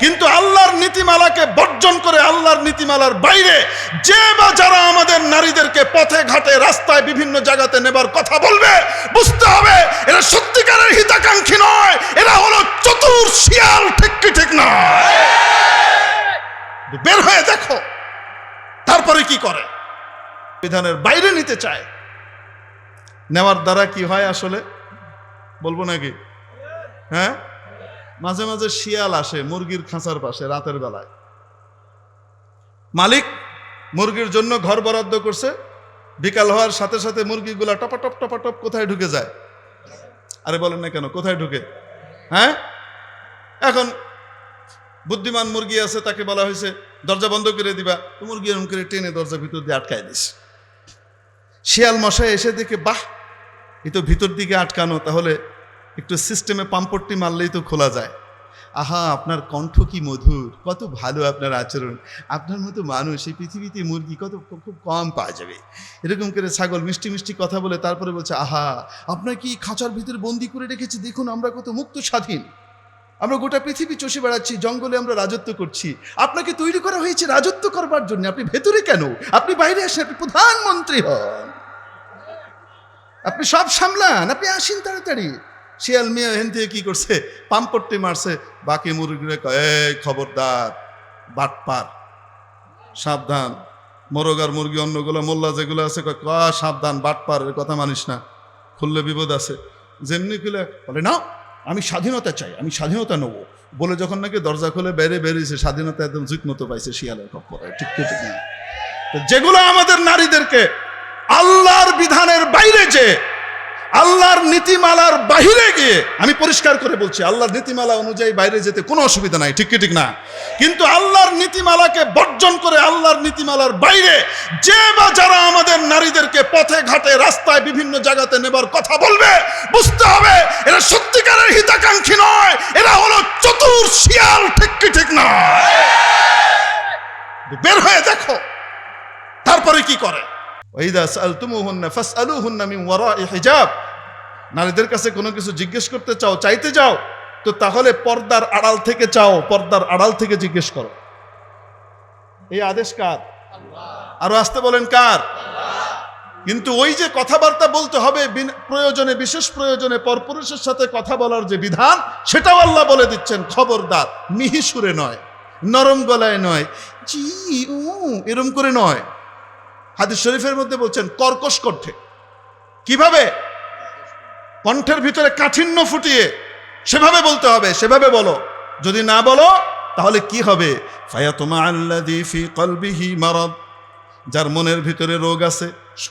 কিন্তু আল্লাহর নীতিমালাকে বর্জন করে আল্লাহর নীতিমালার বাইরে যে বা যারা আমাদের নারীদেরকে পথে, ঘাটে, রাস্তায় বিভিন্ন জায়গাতে নেবার কথা বলবে, বুঝতে হবে এরা সত্যিকারের হিতাকাঙ্ক্ষী নয়। এরা হলো চতুর শিয়াল, ঠিক কি ঠিক নয় বের হয়ে দেখো। তারপরে কি করে? বিধানের বাইরে নিতে চায়। নেওয়ার দ্বারা কি হয় আসলে? বলব নাকি? হ্যাঁ? মাঝে মাঝে শিয়াল আসে মুরগির খাঁচার পাশে রাতের বেলায়। মালিক মুরগির জন্য ঘর বরাদ্দ করছে। বিকাল হওয়ার সাথে সাথে মুরগিগুলা টপাটপ টপাটপ কোথায় ঢুকে যায়? আরে বলেন না কেন, কোথায় ঢুকে? হ্যাঁ? এখন বুদ্ধিমান মুরগি আছে, তাকে বলা হয়েছে, দরজা বন্ধ করে দিবা। মুরগি এরকম করে টেনে দরজা ভিতর দিয়ে আটকায় দিস। শিয়াল মশাই এসে দেখে, বাহ, এই তো ভিতর দিকে আটকানো, তাহলে একটু সিস্টেমে পাম্পট্টি মারলেই তো খোলা যায়। আহা, আপনার কণ্ঠ কি মধুর? কত ভালো আপনার আচরণ। আপনার মতো মানুষ এই পৃথিবীতে মুরগি কত খুব কম পাওয়া যাবে। এরকম করে ছাগল মিষ্টি মিষ্টি কথা বলে তারপরে বলছে, আহা, আপনার কি খাঁচার ভিতরে বন্দি করে রেখেছে? দেখুন, আমরা কত মুক্ত স্বাধীন। আমরা গোটা পৃথিবী চষে বেড়াচ্ছি, জঙ্গলে আমরা রাজত্ব করছি। আপনাকে তৈরি করা হয়েছে রাজত্ব করবার জন্য। আপনি ভেতরে কেন? আপনি বাইরে আসেন, আপনি প্রধানমন্ত্রী হন। আপনি সব সামলান, আপনি আসেন তাড়াতাড়ি। শিয়াল মিয়া হেন দিয়ে কি করছে? পাম্পট্টি মারছে। বাকি মুরগিরা এই খবরদার, বাটপার, সাবধান। মোরগার মুরগি অন্যগুলো, মোল্লা যেগুলো আছে কা সাবধান, বাটপার, এর কথা মানিস না। খুললে বিপদ আছে। যেমনি খুলে বলে না আমি স্বাধীনতা চাই, আমি স্বাধীনতা নেব। বলে যখন নাকি দরজা খুলে বেড়ে বেরিয়েছে, স্বাধীনতা একদম জুত মতো পাইছে শিয়ালের খপ্পরে ঠিক ঠিক যেগুলো আমাদের নারীদেরকে আল্লাহর বিধানের বাইরে যে আল্লাহর নীতিমালার বাহিরে গিয়ে আমি পরিষ্কার করে বলছি, আল্লাহর নীতিমালা অনুযায়ী বাইরে যেতে কোনো অসুবিধা নাই, ঠিক কি ঠিক না? কিন্তু আল্লাহর নীতিমালাকে বর্জন করে আল্লাহর নীতিমালার বাইরে যে বা যারা আমাদের নারীদেরকে পথে, ঘাটে, রাস্তায় বিভিন্ন জায়গাতে নেবার কথা বলবে, বুঝতে হবে এরা সত্যিকারের হিতাকাঙ্ক্ষী নয়, এরা হলো চতুর শিয়াল, ঠিক কি ঠিক না? বের হয়ে দেখো, তারপরে কি করে? ওয়াইদা সালতুমুহুন্না ফাসআলুহুন্না মিন ওয়ারাই হিজাব। নারীদের কাছে কোনো কিছু জিজ্ঞেস করতে চাও চাইতে যাও তো তাহলে পর্দার আড়াল থেকে চাও পর্দার আড়াল থেকে জিজ্ঞেস করো। এই আদেশ কার? আরও আসতে বলেন কার? কিন্তু ওই যে কথাবার্তা বলতে হবে প্রয়োজনে বিশেষ প্রয়োজনে পরপুরুষের সাথে কথা বলার যে বিধান সেটাও আল্লাহ বলে দিচ্ছেন খবরদার মিহি সুরে নয় নরম গলায় নয় জি উ এরম করে নয়। হাদিস শরীফের মধ্যে বলছেন, কর্কশ কণ্ঠে। কীভাবে? কণ্ঠের ভিতরে কাঠিন্য ফুটিয়ে সেভাবে বলতে হবে, সেভাবে বলো। যদি না বলো, তাহলে কি হবে? ফায়াতুমা আল্লাযী ফি কলবিহি মারাদ। যার মনের ভিতরে রোগ আছে,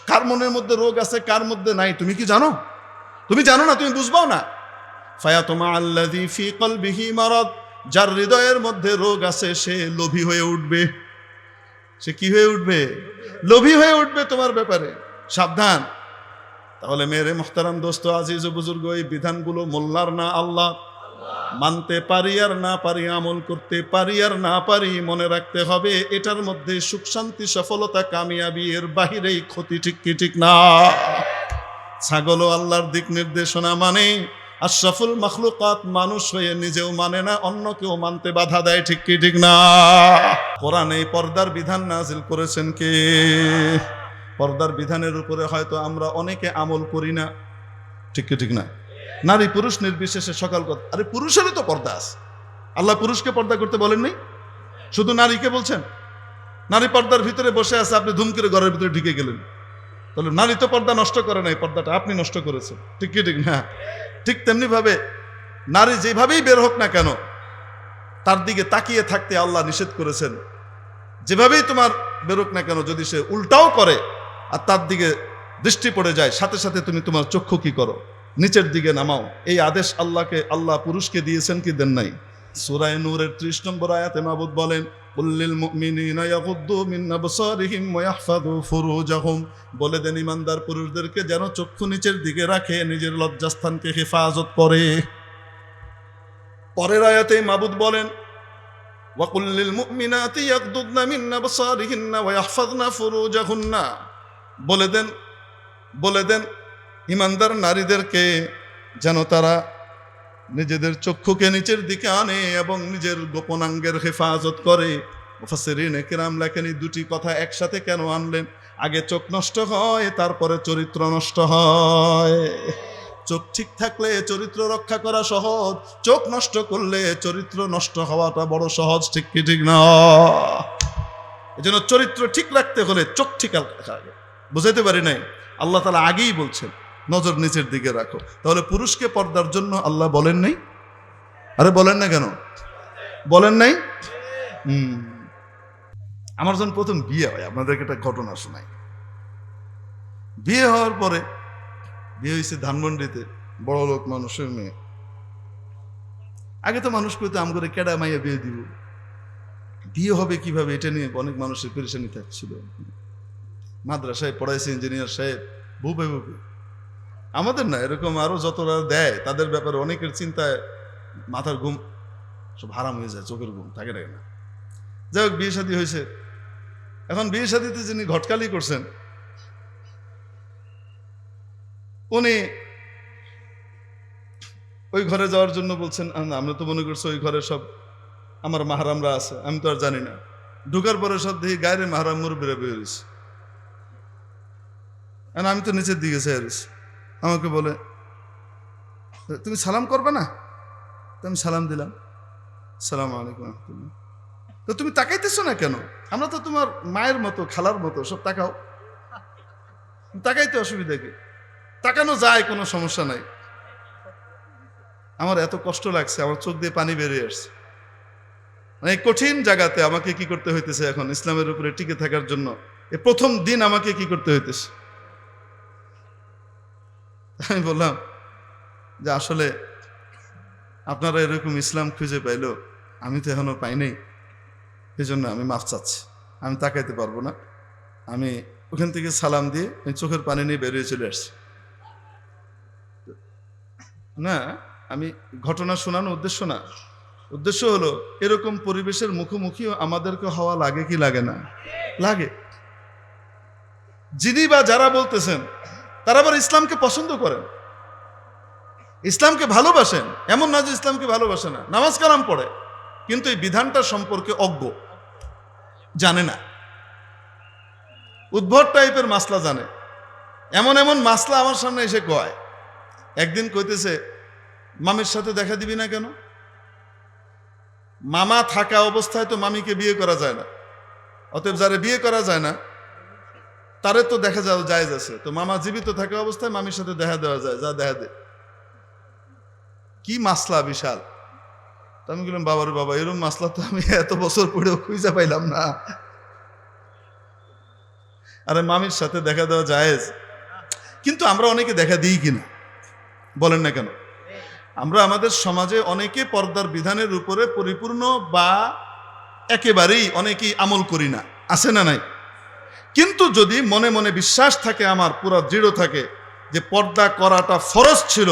কার মনের মধ্যে রোগ আছে, কার মধ্যে নাই, তুমি কি জানো? তুমি জানো না, তুমি বুঝবাও না। ফায়াতুমা আল্লাযী ফি কলবিহি মারদ। যার হৃদয়ের মধ্যে রোগ আছে, সে লোভী হয়ে উঠবে। সে কি হয়ে উঠবে? লোভী হয়ে উঠবে তোমার ব্যাপারে। সাবধান। তাহলে মেরে মোহতারাম দোস্ত, আজিজ বুজুর্গ, এই বিধানগুলো মোল্লার না আল্লাহ মানতে পারি আর না পারি, আমল করতে পারি আর না পারি, মনে রাখতে হবে এটার মধ্যে সুখ শান্তি, সফলতা, কামিয়াবি, এর বাহিরেই ক্ষতি ঠিক কি ঠিক না? ছাগলও আল্লাহর দিক নির্দেশনা মানে আশরাফুল মখলুকাত মানুষ হয়ে নিজেও মানে না, অন্য কেউ মানতে বাধা দেয়, ঠিক কি, ঠিক না? কোরআন এই পর্দার বিধান নাজিল করেছেন কে? পর্দার বিধানের উপরে হয়তো আমরা অনেকে আমল করি না, ঠিক কি, ঠিক না? নারী পুরুষ নির্বিশেষে সকাল কথা, আরে পুরুষেরও তো পর্দা আছে। আল্লাহ পুরুষকে পর্দা করতে বলেননি? শুধু নারীকে বলছেন? নারী পর্দার ভিতরে বসে আছে, আপনি ধুম করে ঘরের ভিতরে ঢুকে গেলেন। তাহলে নারী তো পর্দা নষ্ট করে নাই, পর্দাটা আপনি নষ্ট করেছেন। ঠিক কি ঠিক না? ঠিক তেমনি ভাবে নারী যেভাবেই বের হোক না কেন, তার দিকে তাকিয়ে থাকতে আল্লাহ নিষেধ করেছেন। যেভাবেই তোমার বেরোক না কেন, যদি সে উল্টাও করে আর তার দিকে দৃষ্টি পড়ে যায়, সাথে সাথে তুমি তোমার চক্ষু কি করো? নিচের দিকে নামাও। এই আদেশ আল্লাহকে, আল্লাহ পুরুষকে দিয়েছেন কি দেন নাই? সুরায় নূরের ত্রিশ নম্বর আয়াতে মাবুদ বলেন কুল্লিল মুমিনিনা ইয়াগুদ্দু মিন আবসারিহিম ওয়া ইয়াহফাযু ফুরুজাহুম বলে দেন ইমানদার পুরুষদেরকে যেন চক্ষু নিচের দিকে রাখে নিজের লজ্জাস্থানকে হেফাজত করে পরের আয়াতে মাবুদ বলেন وقل للمؤمنات يغضضن من أبصارهن ويحفظن فروجهن বলে দেন বলে দেন ইমানদার নারীদেরকে যেন তারা নিজেদের চক্ষুকে নিচের দিকে আনে এবং নিজের গোপনাঙ্গের হেফাজত করে। দুটি কথা একসাথে কেন আনলেন? আগে চোখ নষ্ট হয়, তারপরে চরিত্র নষ্ট হয়। চোখ ঠিক থাকলে চরিত্র রক্ষা করা সহজ, চোখ নষ্ট করলে চরিত্র নষ্ট হওয়াটা বড় সহজ, ঠিক কি ঠিক না? এই জন্য চরিত্র ঠিক রাখতে হলে চোখ ঠিক বুঝাইতে পারি নাই? আল্লাহ তালা আগেই বলছেন নজর নিচের দিকে রাখো। তাহলে পুরুষকে পর্দার জন্য আল্লাহ বলেন নাই? আরে বলেন না কেন? বলেন নাই? আমার যখন প্রথম বিয়ে হয়, আপনাদেরকে একটা ঘটনা শোনাই। বিয়ে হওয়ার পরে, বিয়ে হয়েছে ধানমন্ডিতে, বড় লোক মানুষের মেয়ে। আগে তো মানুষ কইতো, আম করে কেডা মাইয়া বিয়ে দিব? বিয়ে হবে কীভাবে, এটা নিয়ে অনেক মানুষের পেরেশানি থাকছিল। মাদ্রাসায় পড়াইছে ইঞ্জিনিয়ার সাহেব বুবে বুবে আমাদের না, এরকম আরও যতটা দেয়, তাদের ব্যাপারে অনেকের চিন্তায় মাথার ঘুম সব হারাম হয়ে যায়, চোখের ঘুম থাকে থাকে না। যাই হোক, বিয়ে শাদী হয়েছে। এখন বিয়ে শাদীতে যিনি ঘটকালি করছেন, উনি ওই ঘরে যাওয়ার জন্য বলছেন আমরা তো মনে করছি ওই ঘরে সব আমার মাহারামরা আছে, আমি তো আর জানি না। ঢুকার পরে সব দেখি গায়ের মাহারাম মুরব্বীরা বের হয়েছে। আর আমি তো নিচের দিকে রয়েছি। আমাকে বলে, তুমি সালাম করবে না? তো আমি সালাম দিলাম। সালাম আলাইকুম রহমতুল্লাহ। তো তুমি তাকাইতেছো না কেন? আমরা তো তোমার মায়ের মতো, খালার মতো, সব তাকাও। তাকাইতে অসুবিধা কি? তাকানো যায়, কোনো সমস্যা নাই। আমার এত কষ্ট লাগছে, আমার চোখ দিয়ে পানি বেরিয়ে আসছে। মানে কঠিন জায়গাতে আমাকে কি করতে হইতেছে এখন? ইসলামের উপরে টিকে থাকার জন্য। এ প্রথম দিন আমাকে কি করতে হইতেছে? আমি বললাম যে আসলে আপনারা এরকম ইসলাম খুঁজে পাইলো আমি তো এখনও পাই নাই। এই জন্য আমি মাফ চাচ্ছি। আমি তাকাইতে পারব না। আমি ওখান থেকে সালাম দিয়ে আমি চোখের পানি নিয়ে বেরিয়ে চলে আসছি। না, আমি ঘটনা শোনানোর উদ্দেশ্য না। উদ্দেশ্য হলো এরকম পরিবেশের মুখোমুখি আমাদেরকে হওয়া লাগে কি লাগে না? লাগে। যিনি বা যারা বলতেছেন তারা আবার ইসলামকে পছন্দ করেন। ইসলামকে ভালোবাসেন। এমন না যে ইসলামকে ভালোবাসে না। নামাজ কালাম পড়ে। কিন্তু এই বিধানটা সম্পর্কে অজ্ঞ। জানে না। উদ্ভট টাইপের মাসলা জানে। এমন এমন মাসলা আমার সামনে এসে কয়। একদিন কইতেছে, মামির সাথে দেখা দিবি না কেন? মামা থাকা অবস্থায় তো মামিকে বিয়ে করা যায় না। অতএব যারে বিয়ে করা যায় না তারে তো দেখা যাওয়া যায় আছে। তো মামা জীবিত থাকা অবস্থায় মামির সাথে দেখা দেওয়া যায়, যা দেখা দে। কি মাসলা বিশাল। তো আমি বললাম বাবার বাবা এরকম মাসলা তো আমি এত বছর পরেও খুঁজে পাইলাম না। আরে মামির সাথে দেখা দেওয়া জায়েজ। কিন্তু আমরা অনেকে দেখা দিই কিনা, বলেন না কেন? আমরা আমাদের সমাজে অনেকে পর্দার বিধানের উপরে পরিপূর্ণ বা একেবারেই অনেকেই আমল করি না। আছে না নাই? কিন্তু যদি মনে মনে বিশ্বাস থাকে আমার, পুরা দৃঢ় থাকে যে পর্দা করাটা ফরজ ছিল,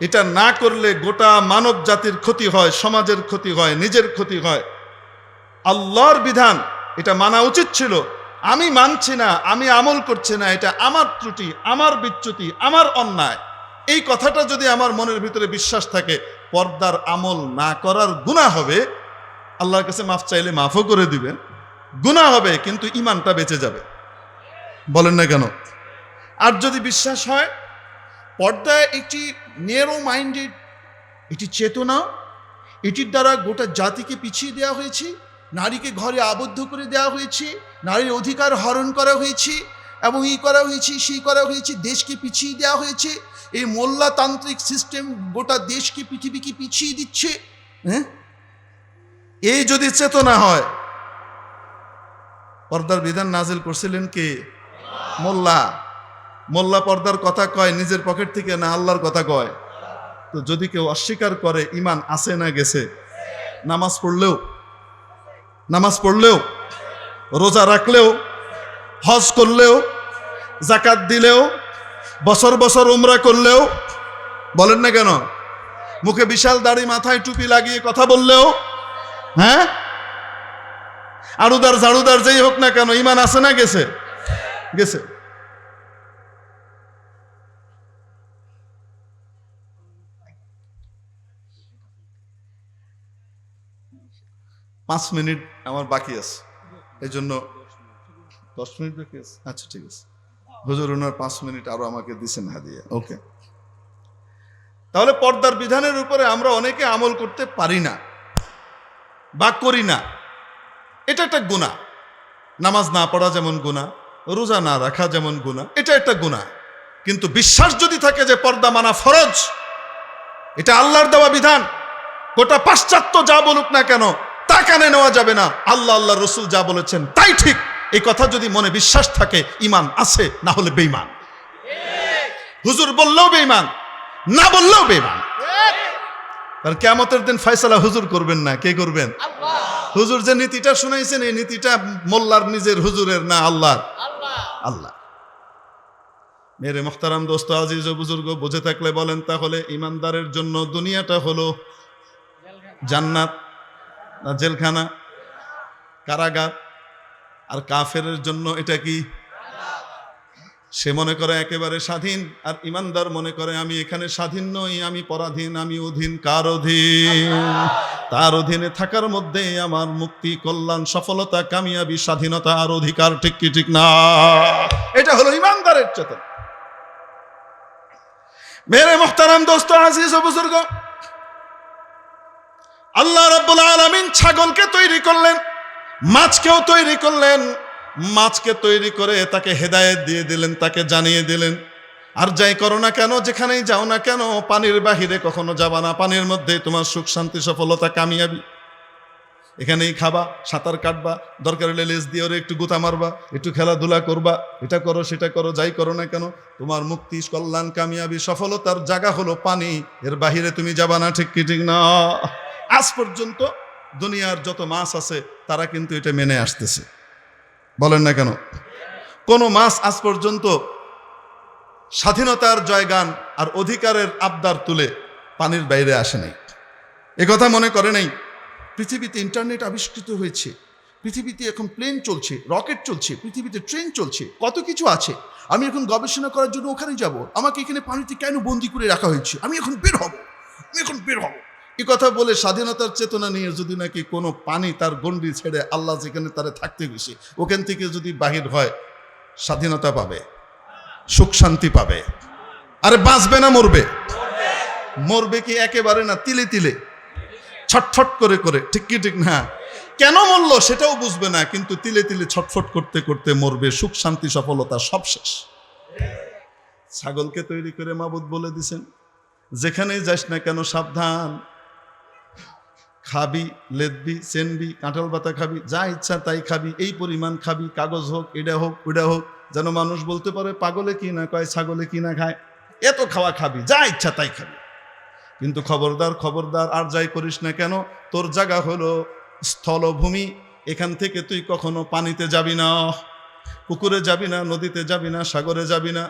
এটা না করলে গোটা মানব জাতির ক্ষতি হয়, সমাজের ক্ষতি হয়, নিজের ক্ষতি হয়। আল্লাহর বিধান, এটা মানা উচিত ছিল। আমি মানছি না, আমি আমল করছি না, এটা আমার ত্রুটি, আমার বিচ্যুতি, আমার অন্যায়। এই কথাটা যদি আমার মনের ভিতরে বিশ্বাস থাকে, পর্দার আমল না করার গুণা হবে, আল্লাহর কাছে মাফ চাইলে মাফও করে দিবেন। গুণা হবে, কিন্তু ইমানটা বেঁচে যাবে। বলেন না কেন? আর যদি বিশ্বাস হয় পর্দা একটি নেরো মাইন্ডেড এটি চেতনা, এটির দ্বারা গোটা জাতিকে পিছিয়ে দেওয়া হয়েছে, নারীকে ঘরে আবদ্ধ করে দেওয়া হয়েছে, নারীর অধিকার হরণ করা হয়েছে এবং ই করা হয়েছে সেই করা হয়েছে, দেশকে পিছিয়ে দেওয়া হয়েছে, এই মোল্লাতান্ত্রিক সিস্টেম গোটা দেশকে, পৃথিবীকে পিছিয়ে দিচ্ছে হ্যাঁ? এই যদি চেতনা হয় পর্দার বিধান নাজিল করছিলেন কে? মোল্লা। মোল্লা পর্দার কথা কয়, নিজের পকেট থেকে না আল্লাহর কথা কয়? তো যদি কেউ অস্বীকার করে ইমান আসে না গেছে, নামাজ পড়লেও নামাজ পড়লেও, রোজা রাখলেও, হজ করলেও জাকাত দিলেও, বছর বছর উমরা করলেও, বলেন না কেন? মুখে বিশাল দাড়ি মাথায় টুপি লাগিয়ে কথা বললেও হ্যাঁ? আরুদার ঝাড়ুদার যেই হোক না কেন ইমান আছে না গেছে? গেছে। পাঁচ মিনিট আমার বাকি আছে। এই জন্য দশ মিনিট বাকি আছে? আচ্ছা ঠিক আছে। হুজুর ওনার পাঁচ মিনিট আরও আমাকে দিছেন হাদিয়া। ওকে। তাহলে পর্দার বিধানের উপরে আমরা অনেকে আমল করতে পারি না, বা করি না। এটা একটা গুণা নামাজ না পড়া যেমন গুণা রোজা না রাখা যেমন গুণা এটা একটা গুণা কিন্তু বিশ্বাস যদি থাকে যে পর্দা মানা ফরজ, এটা আল্লাহর দেওয়া বিধান। গোটা পাশ্চাত্য যা বলুক না কেন, তা কানে নেওয়া যাবে না। আল্লাহ আল্লাহ রসুল যা বলেছেন তাই ঠিক। এই কথা যদি মনে বিশ্বাস থাকে ইমান আছে, না হলে বেইমান হুজুর বললেও বেইমান না বললেও বেইমান আর কেমতের দিন ফয়সালা হুজুর করবেন না কে করবেন? হুজুর যে নীতিটা শুনাইছেন এই নীতিটা মোল্লার নিজের হুজুরের না আল্লাহর? আল্লাহ। মেরে মোখতারাম দোস্ত আজিজ বুজুর্গ বুঝে থাকলে বলেন তাহলে ইমানদারের জন্য দুনিয়াটা হলো জান্নাত না জেলখানা কারাগার? আর কাফেরের জন্য এটা কি সে মনে করে একেবারে স্বাধীন, আর ইমানদার মনে করে আমি এখানে স্বাধীন নই, আমি পরাধীন, আমি অধীন, কার অধীন? তার অধীনে থাকার মধ্যে আমার মুক্তি, কল্যাণ, সফলতা, কামিয়াবি, স্বাধীনতা আর অধিকার ঠিক কি ঠিক না? এটা হলো ইমানদারের চেতন। মেরে মোহতারাম দোস্ত ও বুজুর্গ, আল্লাহ রাব্বুল আলামিন ছাগলকে তৈরি করলেন, মাছকেও তৈরি করলেন মাছকে তৈরি করে তাকে হেদায়েত দিয়ে দিলেন, তাকে জানিয়ে দিলেন। আর যাই করো না কেন, যেখানেই যাও না কেন, পানির বাহিরে কখনো যাবা না। পানির মধ্যে তোমার সুখ, শান্তি, সফলতা, কামিয়াবি। এখানেই খাবা, সাঁতার কাটবা, দরকার হলে লেজ দিয়ে ওরে একটু গুতা মারবা, একটু খেলাধুলা করবা। এটা করো, সেটা করো, যাই করো না কেন, তোমার মুক্তি, কল্যাণ, কামিয়াবি, সফলতার জায়গা হলো পানি। এর বাহিরে তুমি যাবা না, ঠিক কি, ঠিক না? আজ পর্যন্ত দুনিয়ার যত মাছ আছে, তারা কিন্তু এটা মেনে আসতেছে। বলেন না কেন? কোনো মাস আজ পর্যন্ত স্বাধীনতার জয়গান আর অধিকারের আবদার তুলে পানির বাইরে আসে নাই। কথা মনে করে নাই, পৃথিবীতে ইন্টারনেট আবিষ্কৃত হয়েছে, পৃথিবীতে এখন প্লেন চলছে রকেট চলছে, পৃথিবীতে ট্রেন চলছে, কত কিছু আছে। আমি এখন গবেষণা করার জন্য ওখানে যাব। আমাকে এখানে পানিতে কেন বন্দি করে রাখা হয়েছে? আমি এখন বের হব। আমি এখন বের হব। এই কথা বলে স্বাধীনতার চেতনা নিয়ে যদি নাকি কোনো পানি তার গন্ডি ছেড়ে আল্লাহ যেখানে তারা থাকতে গেছে ওখান থেকে যদি বাহির হয়, স্বাধীনতা পাবে, সুখ শান্তি পাবে। আরে বাঁচবে না, মরবে। মরবে কি একেবারে না, তিলে তিলে, ছটফট করে করে, ঠিক কি ঠিক না? কেন মরলো সেটাও বুঝবে না, কিন্তু তিলে তিলে, ছটফট করতে করতে মরবে, সুখ শান্তি সফলতা সব শেষ। ছাগলকে তৈরি করে মাবুদ বলে দিছেন, যেখানেই যাস না কেন সাবধান খাবি, লেদবি চেনবি কাঁঠাল পাতা খাবি, যা ইচ্ছা তাই খাবি, এই পরিমাণ খাবি, কাগজ হোক, এটা হোক ওটা হোক, যেন মানুষ বলতে পারে, পাগলে কি না কয় ছাগলে কি না খায়, এত খাওয়া খাবি, যা ইচ্ছা তাই খাবি। কিন্তু খবরদার খবরদার, আর যাই করিস না কেন, তোর জায়গা হলো স্থলভূমি, এখান থেকে তুই কখনো পানিতে যাবি না, পুকুরে যাবি না, নদীতে যাবি না, সাগরে যাবি না।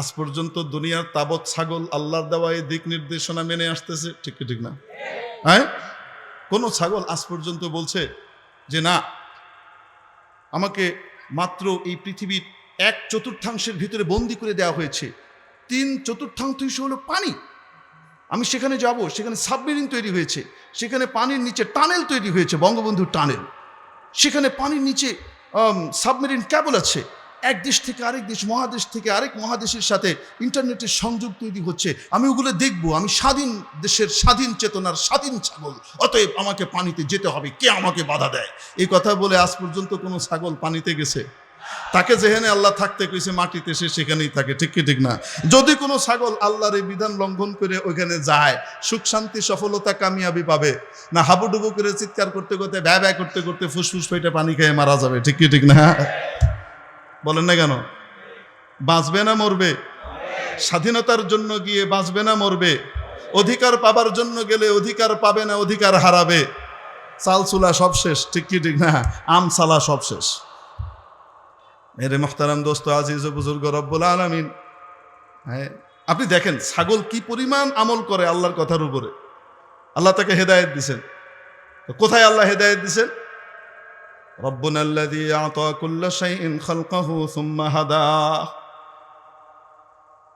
আজ পর্যন্ত দুনিয়ার তাবৎ ছাগল আল্লাহর দেওয়া এই দিক নির্দেশনা মেনে আসতেছে, ঠিক ঠিক না? হ্যাঁ? কোনো ছাগল আজ পর্যন্ত বলছে যে না, আমাকে মাত্র এই পৃথিবীর এক চতুর্থাংশের ভিতরে বন্দি করে দেওয়া হয়েছে। তিন চতুর্থাংশ হলো পানি। আমি সেখানে যাব, সেখানে সাবমেরিন তৈরি হয়েছে, সেখানে পানির নিচে টানেল তৈরি হয়েছে বঙ্গবন্ধু টানেল। সেখানে পানির নিচে সাবমেরিন ক্যাবল আছে। এক দেশ থেকে আরেক দেশ, মহাদেশ থেকে আরেক মহাদেশের সাথে ইন্টারনেটের সংযোগ তৈরি হচ্ছে। আমি ওগুলো দেখব। আমি স্বাধীন দেশের স্বাধীন চেতনার স্বাধীন ছাগল। অতএব আমাকে পানিতে যেতে হবে। কে আমাকে বাধা দেয়? এই কথা বলে আজ পর্যন্ত কোনো ছাগল পানিতে গেছে। তাকে যেখানে আল্লাহ থাকতে কইছে, মাটিতে সে সেখানেই থাকে। ঠিক কি ঠিক না? যদি কোনো ছাগল আল্লাহর এই বিধান লঙ্ঘন করে ওইখানে যায়, সুখ শান্তি, সফলতা কামিয়াবি পাবে। না হাবুডুবু করে চিৎকার করতে করতে, ব্যয় ব্যয় করতে করতে ফুসফুস পেটে পানি খেয়ে মারা যাবে। ঠিক কি ঠিক না? বলেন না কেন? বাঁচবে না মরবে। স্বাধীনতার জন্য গিয়ে বাঁচবে না মরবে। অধিকার পাবার জন্য গেলে অধিকার পাবে না, অধিকার হারাবে। চাল চুলা সব শেষ, ঠিক কি ঠিক না? আম সালা সব শেষ। মেরে মোখতারাম দোস্ত, আজিজ বুজুর্গ রব্বুল আলমিন। হ্যাঁ আপনি দেখেন ছাগল কি পরিমাণ আমল করে আল্লাহর কথার উপরে। আল্লাহ তাকে হেদায়েত দিছেন। কোথায় আল্লাহ হেদায়েত দিছেন? রব্বুনা আল্লাযী আ'তা কুল্লা শাইইন খালকাহু সুম্মা হাদা।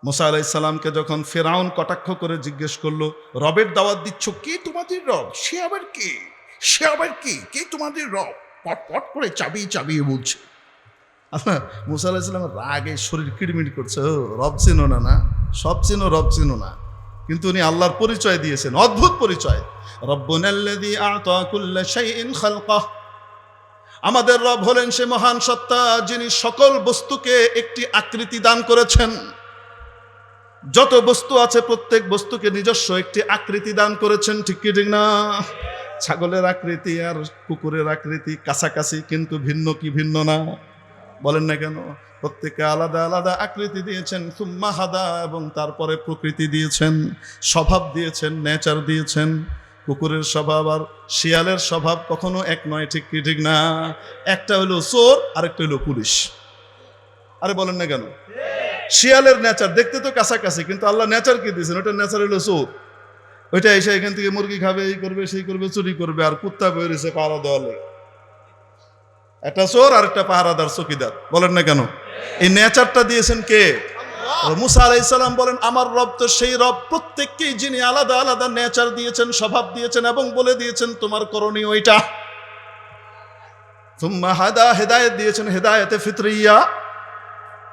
মুসা আলাইহিস সালামকে যখন ফেরাউন কটাক্ষ করে জিজ্ঞেস করল, রবের দাওয়াত দিচ্ছ কে তোমাদের রব? সে আবার কে? সে আবার কি? কে তোমাদের রব? পট পট করে চাবিয়ে চাবিয়ে বলছে। আল্লাহ মুসা আলাহিসাল্লাম রাগে শরীর কিড়মিড় করছে, ও, রব চিনো না না? সব চিনো, রব চিনো না? কিন্তু উনি আল্লাহর পরিচয় দিয়েছেন, অদ্ভুত পরিচয়। রব্বুনাল্লাযী আ'তা কুল্লা শাইইন খালকাহ আমাদের রব হলেন সে মহান সত্তা, যিনি সকল বস্তুকে একটি আকৃতি দান করেছেন। যত বস্তু আছে, প্রত্যেক বস্তুকে নিজস্ব একটি আকৃতি দান করেছেন, ঠিক কি, ঠিক না? ছাগলের আকৃতি আর কুকুরের আকৃতি কাছাকাছি, কিন্তু ভিন্ন কি ভিন্ন না? বলেন না কেন? প্রত্যেকে আলাদা আলাদা আকৃতি দিয়েছেন, সুম্মা হাদা, এবং তারপরে প্রকৃতি দিয়েছেন, স্বভাব দিয়েছেন, নেচার দিয়েছেন। কুকুরের স্বভাব আর শিয়ালের স্বভাব কখনো এক নয়, ঠিক কি, ঠিক না? একটা হলো চোর, আরেকটা হলো পুলিশ। আরে বলেন না কেন? শিয়ালের নেচার, দেখতে তো কাছাকাছি, কিন্তু আল্লাহ নেচার কি দিয়েছেন? ওটা নেচার হলো চোর। ওইটা এসে এখান থেকে মুরগি খাবে, এই করবে, সেই করবে, চুরি করবে, আর কুত্তা বেরিয়েছে পাহারা দেওয়ালে একটা চোর আর একটা পাহারাদার চকিদার। বলেন না কেন? এই নেচারটা দিয়েছেন কে? মুসা আলাইসাল্লাম বলেন, আমার রব তো সেই রব, প্রত্যেককেই যিনি আলাদা আলাদা নেচার দিয়েছেন, স্বভাব দিয়েছেন এবং বলে দিয়েছেন, তোমার করণীয় ওইটা তুম্মা হাদা, হেদায়েত দিয়েছেন, হেদায়েতে ফিতরিয়া।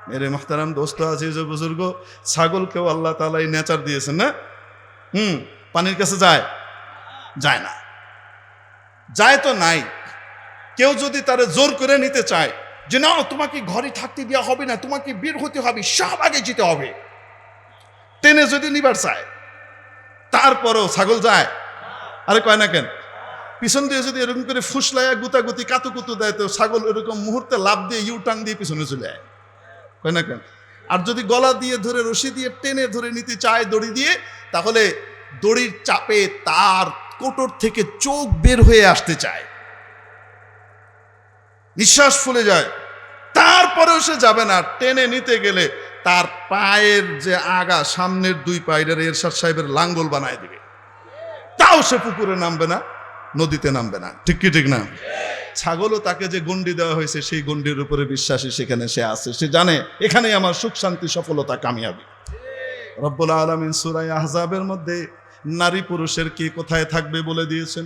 মেরে মোহতারাম দোস্ত, আজিজ বুজুর্গ, ছাগলকেও আল্লাহ তালা এই নেচার দিয়েছেন, না? হুম, পানির কাছে যায়? যায় না। যায় তো নাই। কেউ যদি তারে জোর করে নিতে চায় যে না, তোমাকে ঘরে থাকতে দেওয়া হবে না, তোমাকে বের হতে হবে, সব আগে যেতে হবে। টেনে যদি নিবার চায়, তারপরও ছাগল যায়। আরে কয় না কেন? পিছন দিয়ে যদি এরকম করে ফুসলাইয়া গুতাগুতি, কাতুকুতু দেয়, তো ছাগল এরকম মুহূর্তে লাভ দিয়ে ইউটাং দিয়ে পিছনে চলে যায় কয় না কেন? আর যদি গলা দিয়ে ধরে, রশি দিয়ে টেনে ধরে নিতে চায় দড়ি দিয়ে, তাহলে দড়ির চাপে তার কোটর থেকে চোখ বের হয়ে আসতে চায়। নিঃশ্বাস ফুলে যায়। তারপরেও সে যাবে না। টেনে নিতে গেলে তার পায়ের যে আগা সামনের দুই পায়ের এরশাদ সাহেবের লাঙ্গল বানায় দিবে। তাও সে পুকুরে নামবে না, নদীতে নামবে না। ঠিক কি, ঠিক না? ছাগলও তাকে যে গন্ডি দেওয়া হয়েছে, সেই গন্ডির উপরে বিশ্বাসী সেখানে সে আছে। সে জানে, এখানেই আমার সুখ, শান্তি, সফলতা কামিয়াবি। রব্বুল আলমিন সুরাই আহজাবের মধ্যে নারী পুরুষের কে কোথায় থাকবে বলে দিয়েছেন?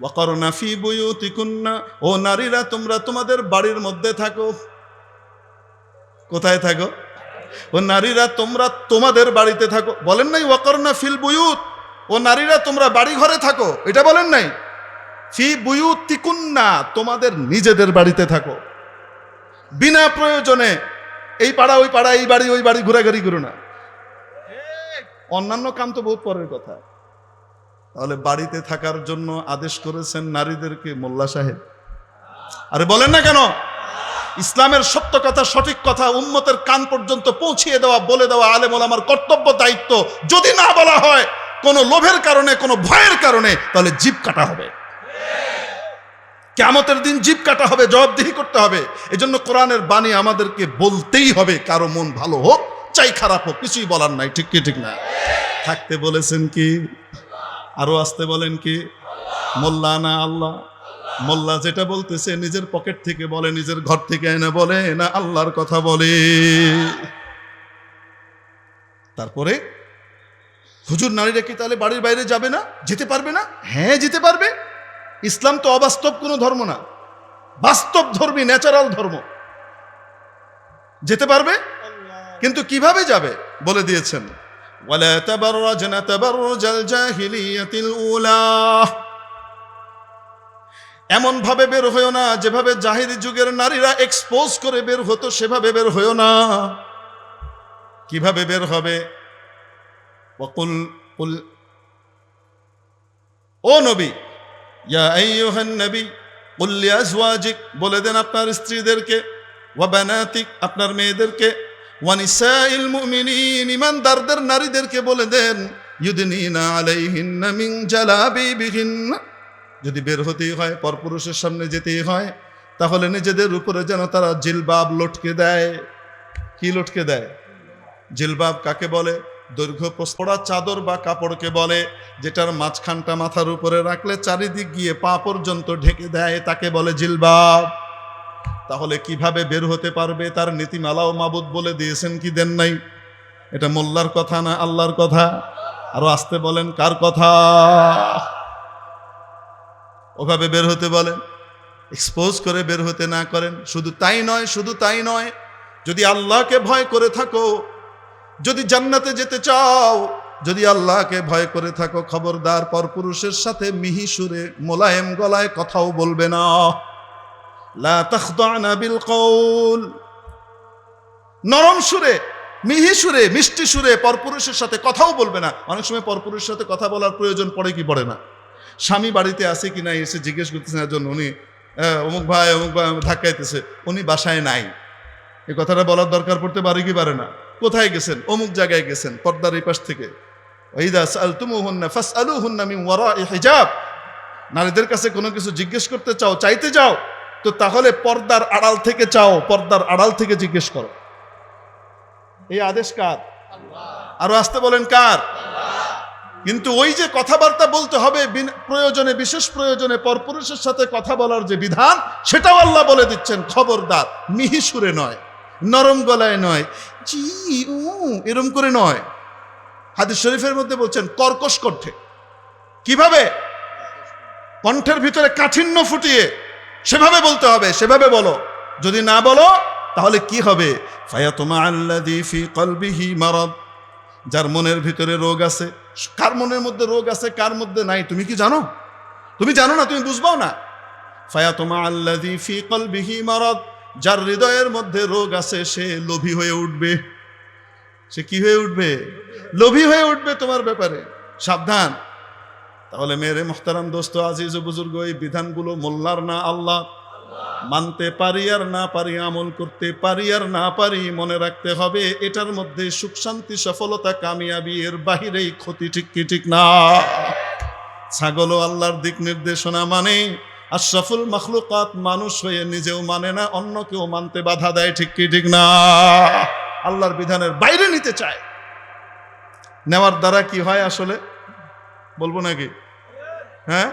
ওয়াকরনা ফি বুয়ুতিকুন্না। ও নারীরা, তোমরা তোমাদের বাড়ির মধ্যে থাকো। কোথায় থাকো? ও নারীরা, তোমরা তোমাদের বাড়িতে থাকো। বলেন নাই ওয়াকরনা ফিল বুয়ুত? ও নারীরা, তোমরা বাড়ি ঘরে থাকো। এটা বলেন নাই? ফি বুয়ুতিকুন্না, তোমাদের নিজেদের বাড়িতে থাকো। বিনা প্রয়োজনে এই পাড়া, ওই পাড়া, এই বাড়ি, ওই বাড়ি, ঘোরাঘুরি করো না। অন্যান্য কাম তো বহুত পরের কথা। তাহলে বাড়িতে থাকার জন্য আদেশ করেছেন নারীদেরকে মোল্লা সাহেব। আরে বলেন না কেন? ইসলামের সত্য কথা, সঠিক কথা উম্মতের কান পর্যন্ত পৌঁছিয়ে দেওয়া, বলে দেওয়া আলেম আমার কর্তব্য, দায়িত্ব। যদি না বলা হয়, কোনো লোভের কারণে, কোনো ভয়ের কারণে, তাহলে জীব কাটা হবে। কেমতের দিন জীব কাটা হবে, জবাবদিহি করতে হবে। এজন্য কোরআনের বাণী আমাদেরকে বলতেই হবে, কারও মন ভালো হোক, চাই খারাপ হোক, কিছুই বলার নাই, ঠিক কি, ঠিক না? থাকতে বলেছেন কি? আরও আসতে বলেন কি? মোল্লা না আল্লাহ। মোল্লা যেটা বলতেছে নিজের পকেট থেকে বলে, নিজের ঘর থেকে এনে বলে, না আল্লাহর কথা বলে। তারপরে হুজুর নারীরা কি তাহলে বাড়ির বাইরে যাবে না? যেতে পারবে না? হ্যাঁ যেতে পারবে। ইসলাম তো অবাস্তব কোনো ধর্ম না। বাস্তব ধর্মী ন্যাচারাল ধর্ম। যেতে পারবে? কিন্তু কীভাবে যাবে? বলে দিয়েছেন। ولا تبرجن تبرج الجاهلية الأولى এমন ভাবে বের হইও না যেভাবে জাহিরি যুগের নারীরা এক্সপোজ করে বের হতো সেভাবে বের হইও না কিভাবে বের হবে وقل قل ও নবী ইয়া আইয়ুহান নবী قل لأزواجك বলে দেন আপনার স্ত্রীদেরকে ওয়া বানাতিক আপনার মেয়েদেরকে ওয়ানিসাইল মুমিনিন নারীদেরকে বলে দেন যদি বের হতেই হয়, পরপুরুষের সামনে যেতেই হয়, তাহলে নিজেদের উপরে যেন তারা জিলবাব লটকে দেয়। কি লটকে দেয়? জিলবাব কাকে বলে? দৈর্ঘ্য প্রস্পড়া চাদর বা কাপড়কে বলে, যেটার মাঝখানটা মাথার উপরে রাখলে চারিদিক গিয়ে পা পর্যন্ত ঢেকে দেয়, তাকে বলে জিলবাব। তাহলে কীভাবে বের হতে পারবে? তার নীতিমালাও মাবুদ বলে দিয়েছেন কি দেন নাই? এটা মোল্লার কথা না আল্লাহর কথা? আরও আসতে বলেন, কার কথা? ওভাবে বের হতে বলেন এক্সপোজ করে বের হতে না করেন। শুধু তাই নয়, শুধু তাই নয়, যদি আল্লাহকে ভয় করে থাকো, যদি জান্নাতে যেতে চাও, যদি আল্লাহকে ভয় করে থাকো, খবরদার পরপুরুষের সাথে মিহি সুরে মোলায়েম গলায় কথাও বলবে না। নরম সুরে, মিহি সুরে, মিষ্টি সুরে পরপুরুষের সাথে কথাও বলবে না। অনেক সময় পরপুরুষের সাথে কথা বলার প্রয়োজন পড়ে কি পড়ে না। স্বামী বাড়িতে আছে কি নাই, এসে জিজ্ঞেস করতেছেন একজন উনি অমুক ভাই অমুক ভাই, ধাক্কাইতেছে, উনি বাসায় নাই। এই কথাটা বলার দরকার পড়তে পারে কি পারে না। কোথায় গেছেন? অমুক জায়গায় গেছেন, পর্দার এই পাশ থেকে নারীদের কাছে কোনো কিছু জিজ্ঞেস করতে চাও, চাইতে যাও তো তাহলে পর্দার আড়াল থেকে চাও, পর্দার আড়াল থেকে জিজ্ঞেস করো। এই আদেশ কার? আরও আসতে বলেন কার? কিন্তু ওই যে কথাবার্তা বলতে হবে প্রয়োজনে, বিশেষ প্রয়োজনে পরপুরুষের সাথে কথা বলার যে বিধান, সেটাও আল্লাহ বলে দিচ্ছেন, খবরদার, মিহি সুরে নয়, নরম গলায় নয়, জি, উ, এরম করে নয়। হাদিস শরীফের মধ্যে বলছেন, কর্কশ কণ্ঠে। কীভাবে? কণ্ঠের ভিতরে কাঠিন্য ফুটিয়ে সেভাবে বলতে হবে, সেভাবে বলো। যদি না বলো, তাহলে কি হবে? যার মনের ভিতরে রোগ আছে, কার মনের মধ্যে রোগ আছে, কার মধ্যে নাই, তুমি কি জানো? তুমি জানো না, তুমি বুঝবাও না। ফায়াতুমা আল্লাযী ফি কলবিহি মারাদ। যার হৃদয়ের মধ্যে রোগ আছে, সে লোভী হয়ে উঠবে। সে কি হয়ে উঠবে? লোভী হয়ে উঠবে তোমার ব্যাপারে। সাবধান। তাহলে মেরে মোহতারাম দোস্ত, আজিজ বুজুর্গ, এই বিধানগুলো মোল্লার না আল্লাহ। মানতে পারি আর না পারি, আমল করতে পারি আর না পারি, মনে রাখতে হবে এটার মধ্যে সুখ শান্তি, সফলতা, কামিয়াবি, এর বাহিরেই ক্ষতি ঠিক কি ঠিক না। ছাগলও আল্লাহর দিক নির্দেশনা মানে আশরাফুল মখলুকাত মানুষ হয়ে নিজেও মানে না অন্য কেউ মানতে বাধা দেয় ঠিক কি ঠিক না। আল্লাহর বিধানের বাইরে নিতে চায়। নেওয়ার দ্বারা কি হয় আসলে? বলব নাকি? হ্যাঁ?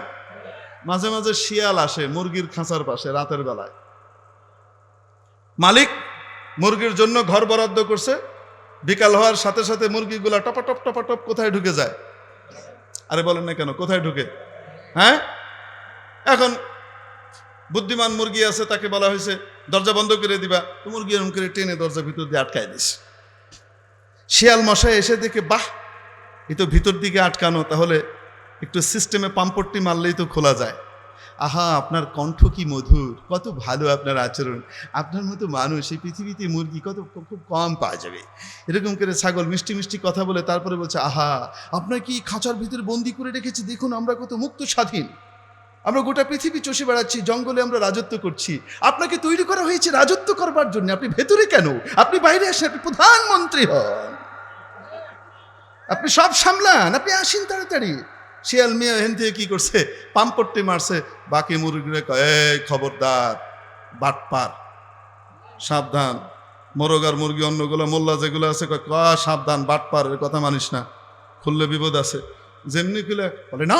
মাঝে মাঝে শিয়াল আসে মুরগির খাঁচার পাশে রাতের বেলায়। মালিক মুরগির জন্য ঘর বরাদ্দ করছে, বিকাল হওয়ার সাথে সাথে মুরগিগুলা টপাটপ টপাটপ কোথায় ঢুকে যায়? আরে বলেন না কেন, কোথায় ঢুকে? হ্যাঁ? এখন বুদ্ধিমান মুরগি আছে, তাকে বলা হয়েছে, দরজা বন্ধ করে দিবা। মুরগি এরকম করে টেনে দরজা ভিতর দিয়ে আটকায় দিস। শিয়াল মশাই এসে দেখে, বাহ! এই তো ভিতর দিকে আটকানো, তাহলে একটু সিস্টেমে পাম্পট্টি মারলেই তো খোলা যায়। আহা, আপনার কণ্ঠ কি মধুর, কত ভালো আপনার আচরণ। আপনার মতো মানুষ, এই পৃথিবীতে মুরগি কত, খুব কম পাওয়া যাবে। এরকম করে ছাগল মিষ্টি মিষ্টি কথা বলে, তারপরে বলছে, আহা, আপনার কি খাঁচার ভিতরে বন্দি করে রেখেছি? দেখুন, আমরা কত মুক্ত স্বাধীন। আমরা গোটা পৃথিবী চষে বেড়াচ্ছি, জঙ্গলে আমরা রাজত্ব করছি। আপনাকে তৈরি করা হয়েছে রাজত্ব করবার জন্য। আপনি ভেতরে কেন? আপনি বাইরে আসেন আপনি প্রধানমন্ত্রী হন। আপনি সব সামলান, আপনি আসেন তাড়াতাড়ি। শিয়াল মিয়া হেন থেকে কি করছে? পাম্পট্টি মারছে। বাকি মুরগিরে এই খবরদার বাটপার সাবধান। মোরগার মুরগি অন্যগুলো, মোল্লা যেগুলো আছে কা সাবধান বাটপার এর কথা মানিস না। খুললে বিপদ আছে। যেমনি খুলে বলে না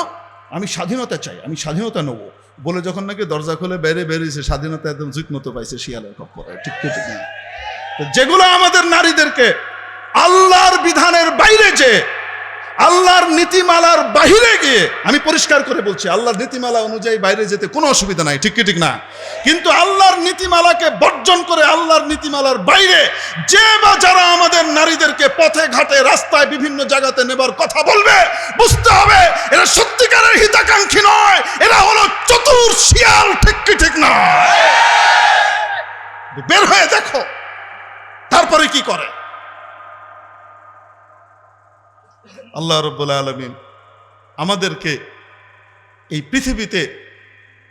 আমি স্বাধীনতা চাই, আমি স্বাধীনতা নেব। বলে যখন নাকি দরজা খুলে বেড়ে বেরিয়েছে, স্বাধীনতা একদম জুত মতো পাইছে শিয়ালের খপ্পরে ঠিক ঠিক যেগুলো আমাদের নারীদেরকে আল্লাহর বিধানের বাইরে যে, আল্লাহর নীতিমালার বাহিরে গিয়ে, আমি পরিষ্কার করে বলছি, আল্লাহর নীতিমালা অনুযায়ী বাইরে যেতে কোনো অসুবিধা নাই, ঠিক ঠিক না? কিন্তু আল্লাহর নীতিমালাকে বর্জন করে আল্লাহর নীতিমালার বাইরে যে বা যারা আমাদের নারীদেরকে পথে, ঘাটে, রাস্তায় বিভিন্ন জায়গাতে নেবার কথা বলবে, বুঝতে হবে, এরা সত্যিকারের হিতাকাঙ্ক্ষী নয়, এরা হলো চতুর শিয়াল, ঠিক কি ঠিক না? বের হয়ে দেখো, তারপরে কি করে? আল্লাহ রব্বুল আলমিন আমাদেরকে এই পৃথিবীতে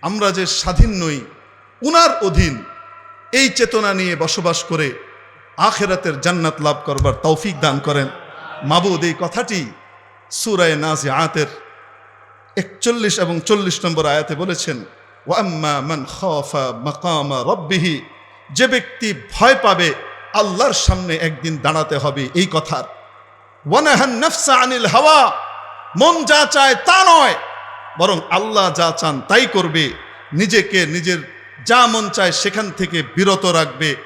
আমরা যে স্বাধীন নই, উনার অধীন এই চেতনা নিয়ে বসবাস করে আখেরাতের জান্নাত লাভ করবার তৌফিক দান করেন। মাবুদ, এই কথাটি সুরায় নাজে আতের একচল্লিশ এবং চল্লিশ নম্বর আয়াতে বলেছেন ওয়াম্মা মান খাফা মাকামা রব্বিহি যে ব্যক্তি ভয় পাবে, আল্লাহর সামনে একদিন দাঁড়াতে হবে, এই কথার। নাফসা আনিল হাওয়া। মন যা চায় তা নয়, বরং আল্লাহ যা চান তাই করবে। নিজেকে নিজের যা মন চায় সেখান থেকে বিরত রাখবে।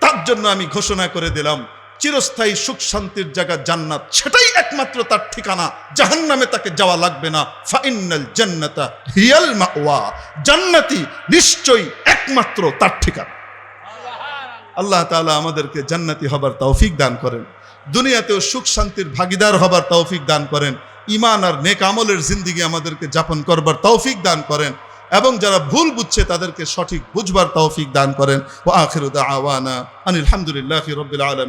তার জন্য আমি ঘোষণা করে দিলাম, চিরস্থায়ী সুখ শান্তির জায়গা জান্নাত সেটাই একমাত্র তার ঠিকানা। জাহান্নামে তাকে যাওয়া লাগবে না। ফাইনাল জান্নাতা হিয়াল মাওয়া। জান্নাতি নিশ্চয়ই একমাত্র তার ঠিকানা। আল্লাহ তাআলা আমাদেরকে জান্নাতি হবার তৌফিক দান করেন। দুনিয়াতেও সুখ শান্তির ভাগিদার হবার তৌফিক দান করেন। ইমান আর নেক আমলের জিন্দিগি আমাদেরকে যাপন করবার তৌফিক দান করেন এবং যারা ভুল বুঝছে তাদেরকে সঠিক বুঝবার তৌফিক দান করেন। ও আখির আওয়ানা আনিল হামদুলিল্লাহ রবিল আলমী